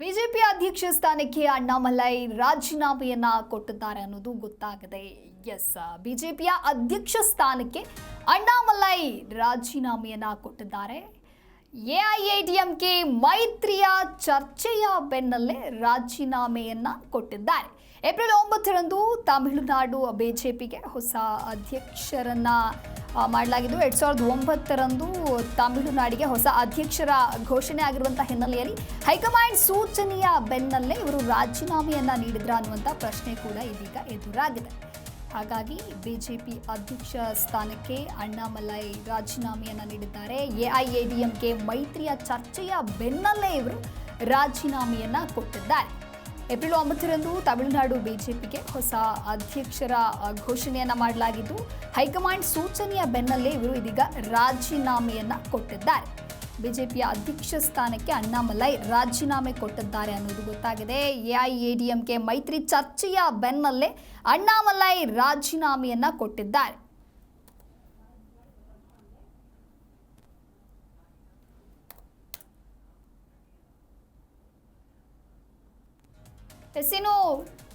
BJP ಅಧ್ಯಕ್ಷ ಸ್ಥಾನಕ್ಕೆ ಅಣ್ಣಾಮಲೈ ರಾಜೀನಾಮೆಯನ್ನ ಕೊಟ್ಟಿದ್ದಾರೆ ಅನ್ನೋದು ಗೊತ್ತಾಗಿದೆ. ಎಸ್ ಬಿಜೆಪಿಯ ಅಧ್ಯಕ್ಷ ಸ್ಥಾನಕ್ಕೆ ಅಣ್ಣಾಮಲೈ ರಾಜೀನಾಮೆಯನ್ನ ಕೊಟ್ಟಿದ್ದಾರೆ. ಎಐಎಡಿಎಂಕೆ ಮೈತ್ರಿಯ ಚರ್ಚೆಯ ಬೆನ್ನಲ್ಲೇ ರಾಜೀನಾಮೆಯನ್ನ ಕೊಟ್ಟಿದ್ದಾರೆ. ಏಪ್ರಿಲ್ ಒಂಬತ್ತರಂದು ತಮಿಳುನಾಡು ಬಿಜೆಪಿಗೆ ಹೊಸ ಅಧ್ಯಕ್ಷರನ್ನ ಮಾಡಲಾಗಿದ್ದು. ಎರಡ್ ಸಾವಿರದ ಒಂಬತ್ತರಂದು ತಮಿಳುನಾಡಿಗೆ ಹೊಸ ಅಧ್ಯಕ್ಷರ ಘೋಷಣೆ ಆಗಿರುವಂತಹ ಹಿನ್ನೆಲೆಯಲ್ಲಿ ಹೈಕಮಾಂಡ್ ಸೂಚನೆಯ ಬೆನ್ನಲ್ಲೇ ಇವರು ರಾಜೀನಾಮೆಯನ್ನ ನೀಡಿದ್ರ ಅನ್ನುವಂಥ ಪ್ರಶ್ನೆ ಕೂಡ ಇದೀಗ ಎದುರಾಗಿದೆ. ಹಾಗಾಗಿ ಬಿಜೆಪಿ ಅಧ್ಯಕ್ಷ ಸ್ಥಾನಕ್ಕೆ ಅಣ್ಣಾಮಲೈ ರಾಜೀನಾಮೆಯನ್ನು ನೀಡಿದ್ದಾರೆ. ಎಐಎಡಿಎಂಕೆ ಮೈತ್ರಿಯ ಚರ್ಚೆಯ ಬೆನ್ನಲ್ಲೇ ಇವರು ರಾಜೀನಾಮೆಯನ್ನು ಕೊಟ್ಟಿದ್ದಾರೆ. ಏಪ್ರಿಲ್ ಒಂಬತ್ತರಂದು ತಮಿಳುನಾಡು ಬಿಜೆಪಿಗೆ ಹೊಸ ಅಧ್ಯಕ್ಷರ ಘೋಷಣೆಯನ್ನು ಮಾಡಲಾಗಿದ್ದು, ಹೈಕಮಾಂಡ್ ಸೂಚನೆಯ ಬೆನ್ನಲ್ಲೇ ಇವರು ಇದೀಗ ರಾಜೀನಾಮೆಯನ್ನ ಕೊಟ್ಟಿದ್ದಾರೆ. ಬಿಜೆಪಿಯ ಅಧ್ಯಕ್ಷ ಸ್ಥಾನಕ್ಕೆ ಅಣ್ಣಾಮಲೈ ರಾಜೀನಾಮೆ ಕೊಟ್ಟಿದ್ದಾರೆ ಅನ್ನೋದು ಗೊತ್ತಾಗಿದೆ. ಎಐಎಡಿಎಂಕೆ ಮೈತ್ರಿ ಚರ್ಚೆಯ ಬೆನ್ನಲ್ಲೇ ಅಣ್ಣಾಮಲೈ ರಾಜೀನಾಮೆಯನ್ನ ಕೊಟ್ಟಿದ್ದಾರೆ. ಎಸ್ ಇನ್ನು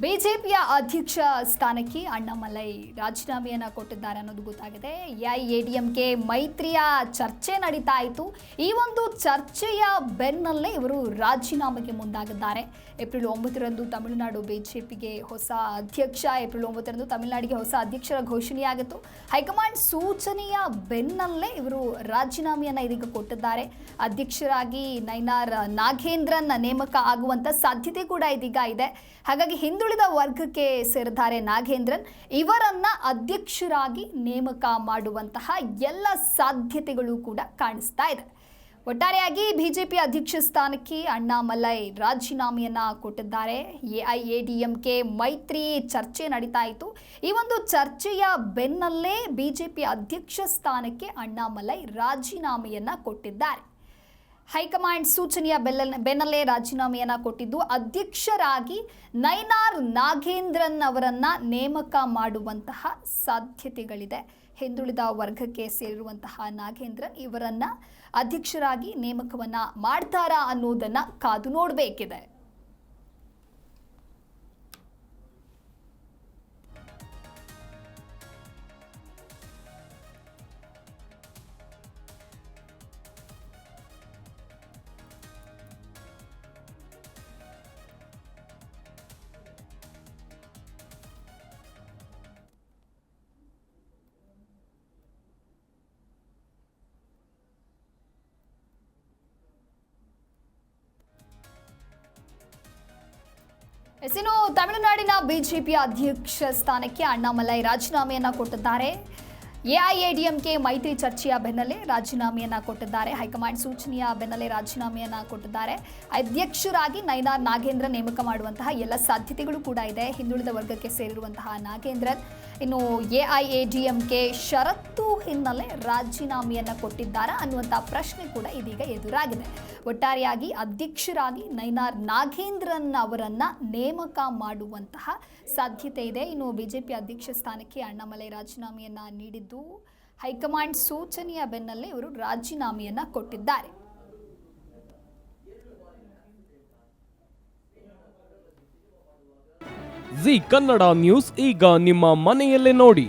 ಬಿಜೆಪಿಯ ಅಧ್ಯಕ್ಷ ಸ್ಥಾನಕ್ಕೆ ಅಣ್ಣಾಮಲೈ ರಾಜೀನಾಮೆಯನ್ನು ಕೊಟ್ಟಿದ್ದಾರೆ ಅನ್ನೋದು ಗೊತ್ತಾಗಿದೆ. ಎಐಎಡಿಎಂಕೆ ಮೈತ್ರಿಯ ಚರ್ಚೆ ನಡೀತಾ ಇತ್ತು. ಈ ಒಂದು ಚರ್ಚೆಯ ಬೆನ್ನಲ್ಲೇ ಇವರು ರಾಜೀನಾಮೆಗೆ ಮುಂದಾಗಿದ್ದಾರೆ. ಏಪ್ರಿಲ್ ಒಂಬತ್ತರಂದು ತಮಿಳುನಾಡು ಬಿಜೆಪಿಗೆ ಹೊಸ ಅಧ್ಯಕ್ಷ, ಏಪ್ರಿಲ್ ಒಂಬತ್ತರಂದು ತಮಿಳುನಾಡಿಗೆ ಹೊಸ ಅಧ್ಯಕ್ಷರ ಘೋಷಣೆಯಾಗಿತ್ತು. ಹೈಕಮಾಂಡ್ ಸೂಚನೆಯ ಬೆನ್ನಲ್ಲೇ ಇವರು ರಾಜೀನಾಮೆಯನ್ನು ಇದೀಗ ಕೊಟ್ಟಿದ್ದಾರೆ. ಅಧ್ಯಕ್ಷರಾಗಿ ನೈನಾರ್ ನಾಗೇಂದ್ರನ್ ನೇಮಕ ಆಗುವಂಥ ಸಾಧ್ಯತೆ ಕೂಡ ಇದೀಗ ಇದೆ. ಹಾಗಾಗಿ ಹಿಂದುಳಿದ ವರ್ಗಕ್ಕೆ ಸೇರಿದ್ದಾರೆ ನಾಗೇಂದ್ರನ್. ಇವರನ್ನ ಅಧ್ಯಕ್ಷರಾಗಿ ನೇಮಕ ಮಾಡುವಂತಹ ಎಲ್ಲ ಸಾಧ್ಯತೆಗಳು ಕೂಡ ಕಾಣಿಸ್ತಾ ಇದೆ. ಒಟ್ಟಾರೆಯಾಗಿ ಬಿಜೆಪಿ ಅಧ್ಯಕ್ಷ ಸ್ಥಾನಕ್ಕೆ ಅಣ್ಣಾಮಲೈ ರಾಜೀನಾಮೆಯನ್ನ ಕೊಟ್ಟಿದ್ದಾರೆ. ಎಐಎಡಿಎಂಕೆ ಮೈತ್ರಿ ಚರ್ಚೆ ನಡೀತಾ ಇತ್ತು. ಈ ಒಂದು ಚರ್ಚೆಯ ಬೆನ್ನಲ್ಲೇ ಬಿಜೆಪಿ ಅಧ್ಯಕ್ಷ ಸ್ಥಾನಕ್ಕೆ ಅಣ್ಣಾಮಲೈ ರಾಜೀನಾಮೆಯನ್ನ ಕೊಟ್ಟಿದ್ದಾರೆ. ಹೈಕಮಾಂಡ್ ಸೂಚನೆಯ ಬೆಲ್ಲ ಬೆನ್ನಲ್ಲೇ ರಾಜೀನಾಮೆಯನ್ನು ಕೊಟ್ಟಿದ್ದು, ಅಧ್ಯಕ್ಷರಾಗಿ ನೈನಾರ್ ನಾಗೇಂದ್ರನ್ ಅವರನ್ನು ನೇಮಕ ಮಾಡುವಂತಹ ಸಾಧ್ಯತೆಗಳಿದೆ. ಹಿಂದುಳಿದ ವರ್ಗಕ್ಕೆ ಸೇರಿರುವಂತಹ ನಾಗೇಂದ್ರನ್ ಇವರನ್ನು ಅಧ್ಯಕ್ಷರಾಗಿ ನೇಮಕವನ್ನ ಮಾಡ್ತಾರಾ ಅನ್ನೋದನ್ನ ಕಾದು ನೋಡಬೇಕಿದೆ. ಇನ್ನು ತಮಿಳುನಾಡಿನ ಬಿಜೆಪಿ ಅಧ್ಯಕ್ಷ ಸ್ಥಾನಕ್ಕೆ ಅಣ್ಣಾಮಲೈ ರಾಜೀನಾಮೆಯನ್ನ ಕೊಟ್ಟಿದ್ದಾರೆ. ಎಐಎಡಿಎಂಕೆ ಮೈತ್ರಿ ಚರ್ಚೆಯ ಬೆನ್ನಲ್ಲೇ ರಾಜೀನಾಮೆಯನ್ನ ಕೊಟ್ಟಿದ್ದಾರೆ. ಹೈಕಮಾಂಡ್ ಸೂಚನೆಯ ಬೆನ್ನಲ್ಲೇ ರಾಜೀನಾಮೆಯನ್ನ ಕೊಟ್ಟಿದ್ದಾರೆ. ಅಧ್ಯಕ್ಷರಾಗಿ ನೈನಾರ್ ನಾಗೇಂದ್ರ ನೇಮಕ ಮಾಡುವಂತಹ ಎಲ್ಲ ಸಾಧ್ಯತೆಗಳು ಕೂಡ ಇದೆ. ಹಿಂದುಳಿದ ವರ್ಗಕ್ಕೆ ಸೇರಿರುವಂತಹ ನಾಗೇಂದ್ರನ್. ಇನ್ನು ಎಐಎಡಿಎಂಕೆ ಷರತ್ತು ಹಿನ್ನೆಲೆ ರಾಜೀನಾಮೆಯನ್ನ ಕೊಟ್ಟಿದ್ದಾರಾ ಅನ್ನುವಂಥ ಪ್ರಶ್ನೆ ಕೂಡ ಇದೀಗ ಎದುರಾಗಿದೆ. ಒಟ್ಟಾರೆಯಾಗಿ ಅಧ್ಯಕ್ಷರಾಗಿ ನೈನಾರ್ ನಾಗೇಂದ್ರನ್ ಅವರನ್ನು ನೇಮಕ ಮಾಡುವಂತಹ ಸಾಧ್ಯತೆ ಇದೆ. ಇನ್ನು ಬಿಜೆಪಿ ಅಧ್ಯಕ್ಷ ಸ್ಥಾನಕ್ಕೆ ಅಣ್ಣಾಮಲೈ ರಾಜೀನಾಮೆಯನ್ನು ನೀಡಿದ್ದು ಹೈಕಮಾಂಡ್ ಸೂಚನೆಯ ಬೆನ್ನಲ್ಲೇ ಇವರು ರಾಜೀನಾಮೆಯನ್ನು ಕೊಟ್ಟಿದ್ದಾರೆ. ಜಿ ಕನ್ನಡ ನ್ಯೂಸ್ ಈಗ ನಿಮ್ಮ ಮನೆಯಲ್ಲೇ ನೋಡಿ.